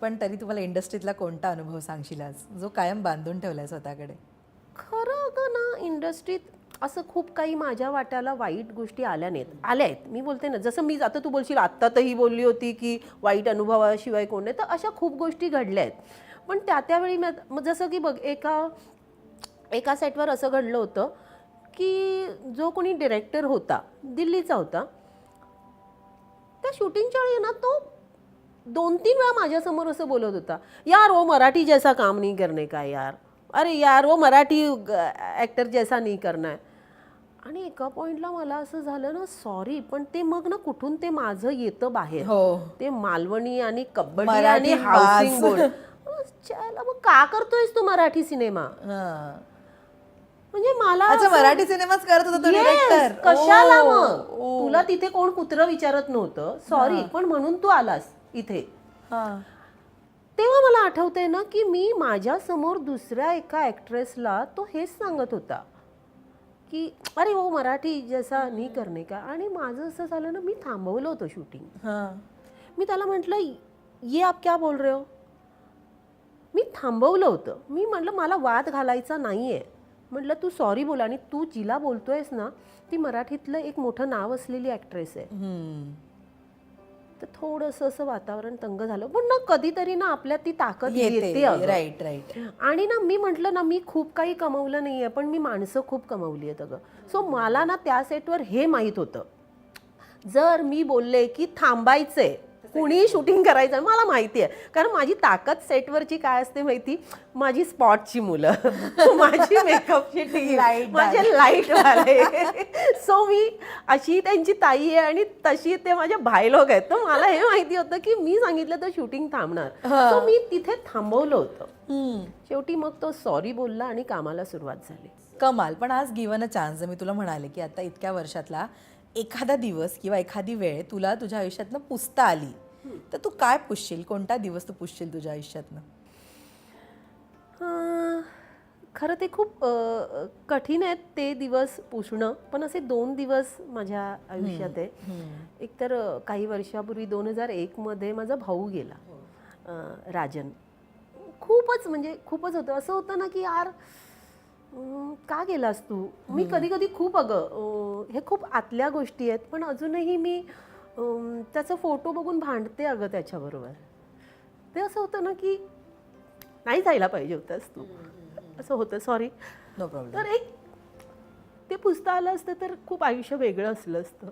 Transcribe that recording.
पण तरी तुम्हाला इंडस्ट्रीतला कोणता अनुभव सांगशील आज? जो कायम बांधून ठेवलाय स्वतःकडे. खरं अगं ना इंडस्ट्रीत असं खूप काही माझ्या वाट्याला वाईट गोष्टी आल्या नाहीत. आल्या आहेत. मी बोलते ना जसं मी आता तू बोलशील आत्ता तर ही बोलली होती की वाईट अनुभवाशिवाय कोण नाही. तर अशा खूप गोष्टी घडल्या आहेत. पण त्या त्यावेळी मी मग जसं की बघ एका एका सेटवर असं घडलं होतं की जो कोणी डिरेक्टर होता दिल्लीचा होता त्या शूटिंगच्या वेळी ना तो दोन तीन वेळा माझ्यासमोर असं बोलत होता यार वो मराठी जैसा काम नहीं करने का यार. अरे यार वो मराठी ॲक्टर जैसा नहीं करना है. आणि एका पॉईंटला मला असं झालं ना सॉरी पण ते मग ना कुठून ते माझं येतं बाहेर. हो. ते मालवणी आणि कबड्डी मराठी आणि हाऊसिंग. बोर्ड चायला मग का करतोयस तू मराठी सिनेमा? हा. म्हणजे मला अच्छा मराठी सिनेमाच करत होता तो Yes, डिरेक्टर कशाला मग? तुला तिथे कोण कुत्र विचारत नव्हतं. सॉरी पण म्हणून तू आलास. इथे. तेव्हा मला आठवतंय ना की मी माझ्यासमोर दुसऱ्या एका ॲक्ट्रेसला तो हेच सांगत होता की अरे हो मराठी जसा नाही करणे का? आणि माझं असं झालं ना मी थांबवलं होतं शूटिंग मी त्याला म्हटलं ये आप क्या बोल रहे हो? मी थांबवलं होतं. मी म्हटलं मला वाद घालायचा नाही आहे म्हटलं तू सॉरी बोल आणि तू जिला बोलतोयस ना ती मराठीतलं एक मोठं नाव असलेली ॲक्ट्रेस आहे. तर थोडंसं असं वातावरण तंग झालं. पण ना कधीतरी ना आपल्यात ती ताकद येते अगं. राईट राईट आणि ना मी म्हटलं ना मी खूप काही कमवलं नाही आहे पण मी माणसं खूप कमवली आहेत अगं. सो मला ना त्या सेटवर हे माहीत होतं. जर मी बोलले की थांबायचंय कुणी शूटिंग करायचं मला माहिती आहे. कारण माझी ताकद सेटवरची काय असते माहिती? माझी स्पॉटची मुलं. माझी मेकअपची टीम Light माझे लाइट वाले. सो मी अशी त्यांची ताई आहे आणि तशी ते माझे भाईलोक आहेत. तर मला हे माहिती होतं की मी सांगितलं तर शूटिंग थांबणार. सो मी तिथे थांबवलं होतं. शेवटी मग तो सॉरी बोलला आणि कामाला सुरुवात झाली. कमाल. पण आज गिवन अ चान्स मी तुला म्हणाले की आता इतक्या वर्षातला एखादा दिवस किंवा एखादी वेळ तुला तुझ्या आयुष्यातनं पुसता आली. तर तू काय पुसशील? कोणता दिवस तू पुसशील तुझ्या आयुष्यातनं? खरं ते खूप कठीण आहेत ते दिवस पुसणं पण असे दोन दिवस माझ्या आयुष्यात आहे. एकतर काही वर्षापूर्वी दोन हजार एकमध्ये माझा भाऊ गेला अं, राजन. खूपच म्हणजे खूपच होतं. असं होतं ना की यार का गेलास तू? मी कधी कधी खूप अगं हे खूप आतल्या गोष्टी आहेत पण अजूनही मी त्याचा फोटो बघून भांडते अगं त्याच्याबरोबर. ते असं होतं ना की नाही जायला पाहिजे होतास तू असं होतं सॉरी नो प्रॉब्लेम तर एक ते पुसता आलं असतं तर खूप आयुष्य वेगळं असलं असतं.